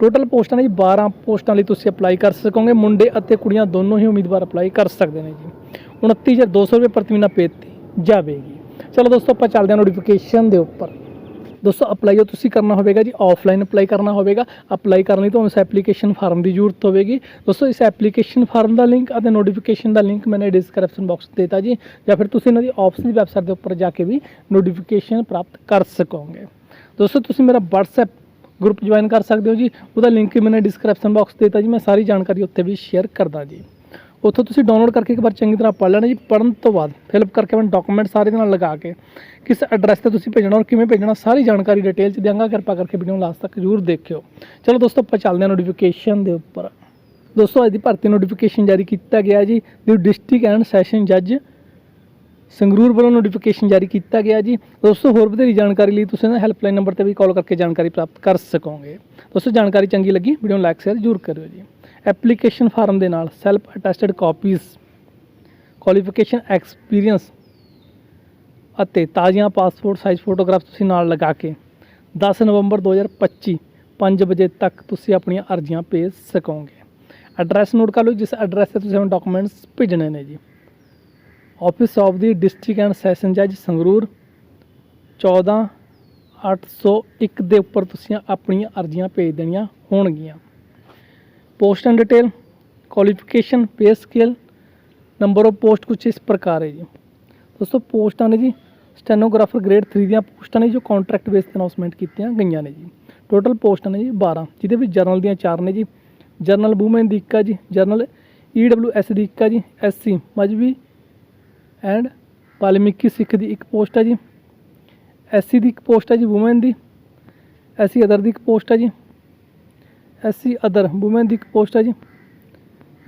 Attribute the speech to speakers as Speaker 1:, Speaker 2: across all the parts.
Speaker 1: Total ਪੋਸਟਾਂ ਨੇ ਜੀ 12 ਪੋਸਟਾਂ ਲਈ ਤੁਸੀਂ ਅਪਲਾਈ ਕਰ ਸਕੋਗੇ ਮੁੰਡੇ ਅਤੇ ਕੁੜੀਆਂ ਦੋਨੋਂ ਹੀ ਉਮੀਦਵਾਰ ਅਪਲਾਈ ਕਰ ਸਕਦੇ ਨੇ ਜੀ 29200 ਰੁਪਏ ਪ੍ਰਤੀ ਮਹੀਨਾ ਪੇ ਦਿੱਤੀ ਜਾਵੇਗੀ ਚਲੋ ਦੋਸਤੋ ਆਪਾਂ ਚੱਲਦੇ ਹਾਂ ਨੋਟੀਫਿਕੇਸ਼ਨ ਦੇ ਉੱਪਰ ਦੋਸਤੋ ਅਪਲਾਈ ਉਹ ਤੁਸੀਂ ਕਰਨਾ ਹੋਵੇਗਾ ਜੀ ਆਫਲਾਈਨ ਅਪਲਾਈ ਕਰਨਾ ਹੋਵੇਗਾ ਅਪਲਾਈ ਕਰਨ ਲਈ ਤੁਹਾਨੂੰ ਇਸ ਐਪਲੀਕੇਸ਼ਨ ਫਾਰਮ ਦੀ ਜ਼ਰੂਰਤ ਹੋਵੇਗੀ ਦੋਸਤੋ ਇਸ ਐਪਲੀਕੇਸ਼ਨ ਫਾਰਮ ਦਾ ਲਿੰਕ ਅਤੇ ਨੋਟੀਫਿਕੇਸ਼ਨ ਦਾ ਲਿੰਕ ਮੈਨੇ ਡਿਸਕ੍ਰਿਪਸ਼ਨ ਬਾਕਸ ਦਿੱਤਾ ਜੀ ਜਾਂ ਫਿਰ ਤੁਸੀਂ ਇਹਨਾਂ ਦੀ ਆਫਿਸ ਦੀ ਵੈਬਸਾਈਟ ਦੇ ਉੱਪਰ ਜਾ ਕੇ ਵੀ ਨੋਟੀਫਿਕੇਸ਼ਨ ਪ੍ਰਾਪਤ ਕਰ ਸਕੋਗੇ ਦੋਸਤੋ ਤੁਸੀਂ ਮੇਰਾ WhatsApp ਗਰੁੱਪ ਜੁਆਇਨ ਕਰ ਸਕਦੇ ਹੋ ਜੀ। ਉਹਦਾ ਲਿੰਕ ਮੈਨੇ ਡਿਸਕ੍ਰਿਪਸ਼ਨ ਬਾਕਸ ਦਿੱਤਾ ਜੀ। ਮੈਂ ਸਾਰੀ ਜਾਣਕਾਰੀ ਉੱਥੇ ਵੀ ਸ਼ੇਅਰ ਕਰਦਾ ਜੀ। ਉੱਥੋਂ ਤੁਸੀਂ ਡਾਊਨਲੋਡ ਕਰਕੇ ਇੱਕ ਵਾਰ ਚੰਗੀ ਤਰ੍ਹਾਂ ਪੜ੍ਹ ਲੈਣਾ ਜੀ। ਪੜ੍ਹਨ ਤੋਂ ਬਾਅਦ ਫਿਲਅਪ ਕਰਕੇ ਮੈਂ ਡਾਕੂਮੈਂਟ ਸਾਰੇ ਦੇ ਨਾਲ ਲਗਾ ਕੇ ਕਿਸ ਐਡਰੈਸ ਤੇ ਤੁਸੀਂ ਭੇਜਣਾ ਔਰ ਕਿਵੇਂ ਭੇਜਣਾ ਸਾਰੀ ਜਾਣਕਾਰੀ ਡਿਟੇਲ ਚ ਦਿਆਂਗਾ। ਕਿਰਪਾ ਕਰਕੇ ਵੀਡੀਓ ਨੂੰ ਲਾਸਟ ਤੱਕ ਜ਼ਰੂਰ ਦੇਖਿਓ। ਚਲੋ ਦੋਸਤੋ, ਆਪਾਂ ਚੱਲਦੇ ਹਾਂ ਨੋਟੀਫਿਕੇਸ਼ਨ ਦੇ ਉੱਪਰ। ਦੋਸਤੋ, ਅੱਜ ਦੀ ਭਰਤੀ ਨੋਟੀਫਿਕੇਸ਼ਨ ਜਾਰੀ ਕੀਤਾ ਗਿਆ ਜੀ। ਦੀ ਡਿਸਟ੍ਰਿਕਟ ਐਂਡ ਸੈਸ਼ਨ ਜੱਜ ਸੰਗਰੂਰ ਵੱਲੋਂ ਨੋਟੀਫਿਕੇਸ਼ਨ ਜਾਰੀ ਕੀਤਾ ਗਿਆ ਜੀ। ਦੋਸਤੋ, ਹੋਰ ਵਧੇਰੀ ਜਾਣਕਾਰੀ ਲਈ ਤੁਸੀਂ ਨਾ ਹੈਲਪਲਾਈਨ ਨੰਬਰ ਤੇ ਵੀ ਕਾਲ ਕਰਕੇ ਜਾਣਕਾਰੀ ਪ੍ਰਾਪਤ ਕਰ ਸਕੋਗੇ। ਦੋਸਤੋ, ਜਾਣਕਾਰੀ ਚੰਗੀ ਲੱਗੀ ਵੀਡੀਓ ਨੂੰ ਲਾਈਕ ਸ਼ੇਅਰ ਜ਼ਰੂਰ ਕਰਿਓ ਜੀ। ਐਪਲੀਕੇਸ਼ਨ ਫਾਰਮ ਦੇ ਨਾਲ self attested copies qualification experience ਅਤੇ ਤਾਜ਼ੀਆਂ ਪਾਸਪੋਰਟ ਸਾਈਜ਼ ਫੋਟੋਗ੍ਰਾਫ ਤੁਸੀਂ ਨਾਲ ਲਗਾ ਕੇ 10 ਨਵੰਬਰ 2025 5 ਵਜੇ ਤੱਕ ਤੁਸੀਂ ਆਪਣੀਆਂ ਅਰਜ਼ੀਆਂ ਭੇਜ ਸਕੋਗੇ। ਐਡਰੈਸ ਨੋਟ ਕਰ ਲਓ, ਜਿਸ ਐਡਰੈਸ ਤੇ ਤੁਸੀਂ ਹੁਣ ਡਾਕੂਮੈਂਟਸ ਭੇਜਣੇ ਨੇ ਜੀ। Office of the district and session ਜੱਜ ਸੰਗਰੂਰ 14801 ਦੇ ਉੱਪਰ ਤੁਸੀਂ ਆਪਣੀਆਂ ਅਰਜ਼ੀਆਂ ਭੇਜ ਦੇਣੀਆਂ ਹੋਣਗੀਆਂ। Post and detail qualification pay scale number of post ਕੁਝ ਇਸ ਪ੍ਰਕਾਰ ਹੈ ਜੀ। ਦੋਸਤੋ, ਪੋਸਟਾਂ ਨੇ ਜੀ ਸਟੈਨੋਗ੍ਰਾਫਰ ਗ੍ਰੇਡ 3 ਦੀਆਂ ਪੋਸਟਾਂ ਨੇ ਜੋ ਕੰਟਰੈਕਟ ਬੇਸ ਤੇ ਅਨਾਉਂਸਮੈਂਟ ਕੀਤੀਆਂ ਗਈਆਂ ਨੇ ਜੀ। ਟੋਟਲ ਪੋਸਟਾਂ ਨੇ ਜੀ 12 ਜਿਹਦੇ ਵਿੱਚ ਜਰਨਲ ਦੀਆਂ ਚਾਰ ਨੇ ਜੀ। ਜਰਨਲ ਵੂਮਨ ਦੀ ਇੱਕ ਆ ਜੀ ਜਰਨਲ ਈਡਬਲਯੂਐਸ ਦੀ 1 ਆ ਜੀ ਐਸਸੀ ਮਜਬੀ ਐਂਡ ਵਾਲਮੀਕੀ ਸਿੱਖ ਦੀ ਇੱਕ ਪੋਸਟ ਹੈ ਜੀ। ਐਸਸੀ ਦੀ ਇੱਕ ਪੋਸਟ ਹੈ ਜੀ ਵੂਮਨ ਦੀ। ਐਸਸੀ ਅਦਰ ਦੀ ਇੱਕ ਪੋਸਟ ਹੈ ਜੀ। ਐਸਸੀ ਅਦਰ ਵੂਮਨ ਦੀ ਇੱਕ ਪੋਸਟ ਹੈ ਜੀ।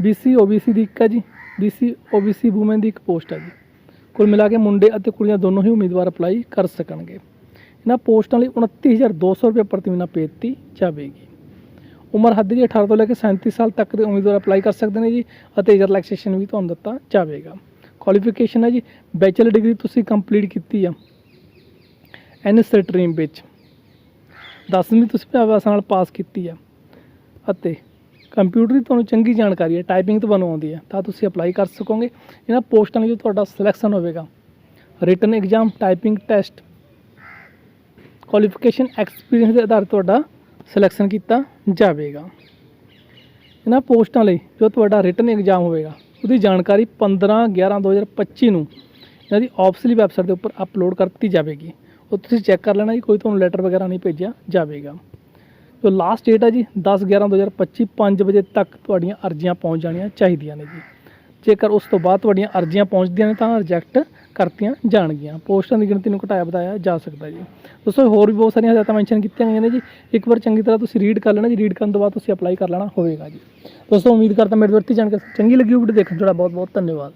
Speaker 1: ਬੀਸੀ ਓਬੀਸੀ ਦੀ ਇੱਕ ਹੈ ਜੀ। ਬੀਸੀ ਓਬੀਸੀ ਵੂਮਨ ਦੀ ਇੱਕ ਪੋਸਟ ਹੈ ਜੀ। ਕੁੱਲ ਮਿਲਾ ਕੇ ਮੁੰਡੇ ਅਤੇ ਕੁੜੀਆਂ ਦੋਨੋਂ ਹੀ ਉਮੀਦਵਾਰ ਅਪਲਾਈ ਕਰ ਸਕਣਗੇ। ਇਹਨਾਂ ਪੋਸਟਾਂ ਲਈ 29200 ਰੁਪਏ ਪ੍ਰਤੀ ਮਹੀਨਾ ਪੇ ਦਿੱਤੀ ਜਾਵੇਗੀ। ਉਮਰ ਹੱਦ ਜੀ 18 ਤੋਂ ਲੈ ਕੇ 37 ਸਾਲ ਤੱਕ ਦੇ ਉਮੀਦਵਾਰ ਅਪਲਾਈ ਕਰ ਸਕਦੇ ਨੇ ਜੀ ਅਤੇ ਰਿਲੈਕਸੇਸ਼ਨ ਵੀ ਤੁਹਾਨੂੰ ਦਿੱਤਾ ਜਾਵੇਗਾ। ਕੁਆਲੀਫਿਕੇਸ਼ਨ ਹੈ ਜੀ। ਬੈਚਲਰ ਡਿਗਰੀ ਤੁਸੀਂ ਕੰਪਲੀਟ ਕੀਤੀ ਆ। ਐਨ ਸਟਰੀਮ ਵਿੱਚ। 10ਵੀਂ ਤੁਸੀਂ ਭਾਵਾਸ ਨਾਲ ਪਾਸ ਕੀਤੀ ਆ। ਅਤੇ ਕੰਪਿਊਟਰ ਦੀ ਤੁਹਾਨੂੰ ਚੰਗੀ ਜਾਣਕਾਰੀ ਹੈ ਟਾਈਪਿੰਗ ਤੁਹਾਨੂੰ ਆਉਂਦੀ ਹੈ, ਤਾਂ ਤੁਸੀਂ ਅਪਲਾਈ ਕਰ ਸਕੋਗੇ। ਇਹਨਾਂ ਪੋਸਟਾਂ ਲਈ ਜੋ ਤੁਹਾਡਾ ਸਿਲੈਕਸ਼ਨ ਹੋਵੇਗਾ। Written exam typing test qualification experience ਦੇ ਆਧਾਰ ਤੁਹਾਡਾ ਸਿਲੈਕਸ਼ਨ ਕੀਤਾ ਜਾਵੇਗਾ। ਇਹਨਾਂ ਪੋਸਟਾਂ ਲਈ ਜੋ ਤੁਹਾਡਾ ਰਿਟਨ ਐਗਜ਼ਾਮ ਹੋਵੇਗਾ ਉਹਦੀ ਜਾਣਕਾਰੀ 15 11 2025 ਨੂੰ ਇਹਨਾਂ ਦੀ ਆਫਿਸਲੀ ਵੈਬਸਾਈਟ ਦੇ ਉੱਪਰ ਅਪਲੋਡ ਕਰ ਦਿੱਤੀ ਜਾਵੇਗੀ। ਉਹ ਤੁਸੀਂ ਚੈੱਕ ਕਰ ਲੈਣਾ ਜੀ, ਕੋਈ ਤੁਹਾਨੂੰ ਲੈਟਰ ਵਗੈਰਾ ਨਹੀਂ ਭੇਜਿਆ ਜਾਵੇਗਾ। ਜੋ ਲਾਸਟ ਡੇਟ ਹੈ ਜੀ 10 11 2025 5 ਵਜੇ ਤੱਕ ਤੁਹਾਡੀਆਂ ਅਰਜ਼ੀਆਂ ਪਹੁੰਚ ਜਾਣੀਆਂ ਚਾਹੀਦੀਆਂ ਨੇ ਜੀ। ਜੇਕਰ ਉਸ ਤੋਂ ਬਾਅਦ ਤੁਹਾਡੀਆਂ ਅਰਜ਼ੀਆਂ ਪਹੁੰਚਦੀਆਂ ਨੇ ਤਾਂ ਰਿਜੈਕਟ ਕਰਤੀਆਂ ਜਾਣਗੀਆਂ। ਪੋਸਟਾਂ ਦੀ ਗਿਣਤੀ ਨੂੰ ਘਟਾਇਆ ਵਧਾਇਆ ਜਾ ਸਕਦਾ ਜੀ। ਦੋਸਤੋ, ਹੋਰ ਵੀ ਬਹੁਤ ਸਾਰੀਆਂ ਹਦਾਇਤਾਂ ਮੈਂਸ਼ਨ ਕੀਤੀਆਂ ਗਈਆਂ ਨੇ ਜੀ। ਇੱਕ ਵਾਰ ਚੰਗੀ ਤਰ੍ਹਾਂ ਤੁਸੀਂ ਰੀਡ ਕਰ ਲੈਣਾ ਜੀ। ਰੀਡ ਕਰਨ ਤੋਂ ਬਾਅਦ ਤੁਸੀਂ ਅਪਲਾਈ ਕਰ ਲੈਣਾ ਹੋਵੇਗਾ ਜੀ। ਦੋਸਤੋ, ਉਮੀਦ ਕਰਦਾ ਮੇਰੀ ਵਰਤੀ ਜਾਣਕਾਰੀ ਚੰਗੀ ਲੱਗੀ ਹੋਵੇ ਵੀਡੀਓ ਦੇਖਣ ਤੁਹਾਡਾ ਬਹੁਤ ਬਹੁਤ ਧੰਨਵਾਦ।